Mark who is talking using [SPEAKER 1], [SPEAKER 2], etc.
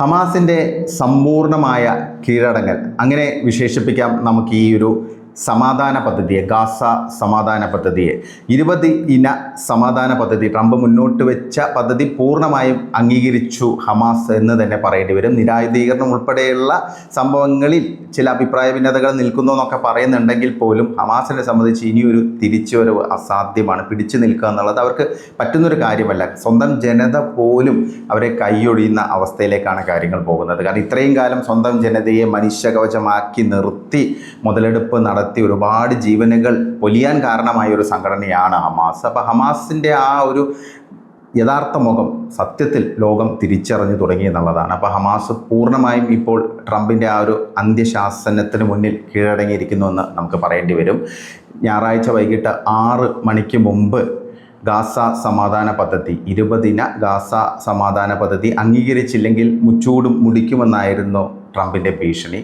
[SPEAKER 1] ഹമാസിന്റെ സമ്പൂർണമായ കീഴടങ്ങൽ. അങ്ങനെ വിശേഷിപ്പിക്കാം നമുക്ക് ഈ ഒരു സമാധാന പദ്ധതിയെ ഗാസ സമാധാന പദ്ധതിയെ. ഇരുപത് ഇന സമാധാന പദ്ധതി. ട്രംപ് മുന്നോട്ട് വെച്ച പദ്ധതി പൂർണമായും അംഗീകരിച്ചു ഹമാസ് എന്ന് തന്നെ പറയേണ്ടി വരും. നിരായുധീകരണം ഉൾപ്പെടെയുള്ള സംഭവങ്ങളിൽ ചില അഭിപ്രായ ഭിന്നതകൾ നിൽക്കുന്നു എന്നൊക്കെ പറയുന്നുണ്ടെങ്കിൽ പോലും ഹമാസിനെ സംബന്ധിച്ച് ഇനിയൊരു തിരിച്ചുവരവ് അസാധ്യമാണ്. പിടിച്ചു നിൽക്കുക എന്നുള്ളത് അവർക്ക് പറ്റുന്നൊരു കാര്യമല്ല. സ്വന്തം ജനത പോലും അവരെ കൈയൊഴിയുന്ന അവസ്ഥയിലേക്കാണ് കാര്യങ്ങൾ പോകുന്നത്. കാരണം ഇത്രയും കാലം സ്വന്തം ജനതയെ മനുഷ്യകവചമാക്കി നിർത്തി മുതലെടുപ്പ് നടത്തി ഒരുപാട് ജീവനുകൾ പൊലിയാൻ കാരണമായ ഒരു സംഘടനയാണ് ഹമാസ്. അപ്പോൾ ഹമാസിന്റെ ആ ഒരു യഥാർത്ഥ മുഖം സത്യത്തിൽ ലോകം തിരിച്ചറിഞ്ഞു തുടങ്ങി എന്നുള്ളതാണ്. അപ്പോൾ ഹമാസ് പൂർണമായും ഇപ്പോൾ ട്രംപിന്റെ ആ ഒരു അന്ത്യശാസനത്തിന് മുന്നിൽ കീഴടങ്ങിയിരിക്കുന്നു എന്ന് നമുക്ക് പറയേണ്ടി വരും. ഞായറാഴ്ച വൈകിട്ട് ആറ് മണിക്ക് മുമ്പ് ഗാസ സമാധാന പദ്ധതി ഇരുപതിന ഗാസ സമാധാന പദ്ധതി അംഗീകരിച്ചില്ലെങ്കിൽ മുച്ചൂടും മുടിക്കുമെന്നായിരുന്നു ട്രംപിന്റെ ഭീഷണി.